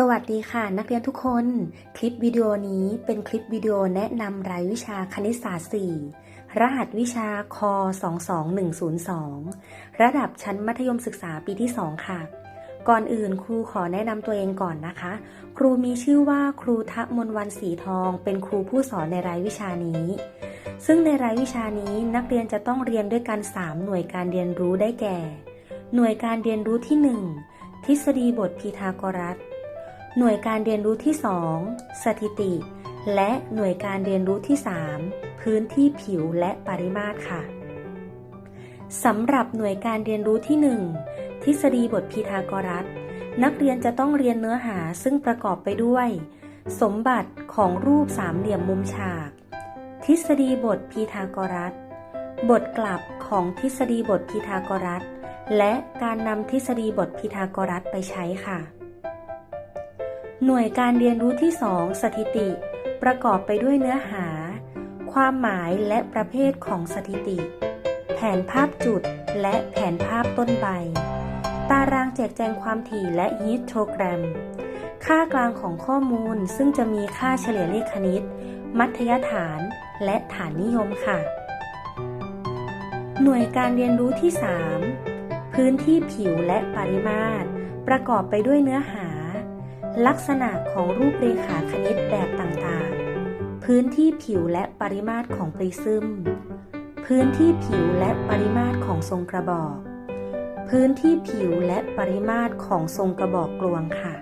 สวัสดีค่ะนทุกคน คลิปวิดีโอนี้เป็นคลิปวิดีโอแนะนำรายวิชาคณิตศาสตร์ 4 รหัสวิชาค22102 ระดับชั้นมัธยมศึกษาปีที่ 2 ค่ะ ก่อนอื่นครูขอแนะนำตัวเองก่อนนะคะ ครูมีชื่อว่าครูทะมนวันสีทอง เป็นครูผู้สอนในรายวิชานี้ ซึ่งในรายวิชานี้นักเรียนจะต้องเรียนด้วยกัน 3 หน่วยการเรียนรู้ได้แก่ หน่วยการเรียนรู้ที่ 1 ทฤษฎีบทพีทาโกรัส หน่วยการเรียนรู้ที่ 2 สถิติ และหน่วยการเรียนรู้ที่ 3 พื้นที่ผิวและปริมาตรค่ะสำหรับหน่วยการเรียนรู้ที่ 1 ทฤษฎีบทพีทาโกรัส นักเรียนจะต้องเรียนเนื้อหาซึ่งประกอบไปด้วย สมบัติของรูปสามเหลี่ยมมุมฉาก ทฤษฎีบทพีทาโกรัส บทกลับของทฤษฎีบทพีทาโกรัส และการนำทฤษฎีบทพีทาโกรัสไปใช้ค่ะ หน่วยการเรียนรู้ที่ 2 สถิติ ประกอบไปด้วยเนื้อหา ความหมายและประเภทของสถิติ แผนภาพจุดและแผนภาพต้นใบ ตารางแจกแจงความถี่และฮีทโทแกรม ค่ากลางของข้อมูลซึ่งจะมีค่าเฉลี่ยเลขคณิต มัธยฐาน และฐานนิยมค่ะ หน่วยการเรียนรู้ที่ 3 พื้นที่ผิวและปริมาตร ประกอบไปด้วยเนื้อหา ลักษณะของรูปเรขาคณิตแบบต่างๆ พื้นที่ผิวและปริมาตรของปริซึม พื้นที่ผิวและปริมาตรของทรงกระบอก พื้นที่ผิวและปริมาตรของทรงกระบอกกลวงค่ะ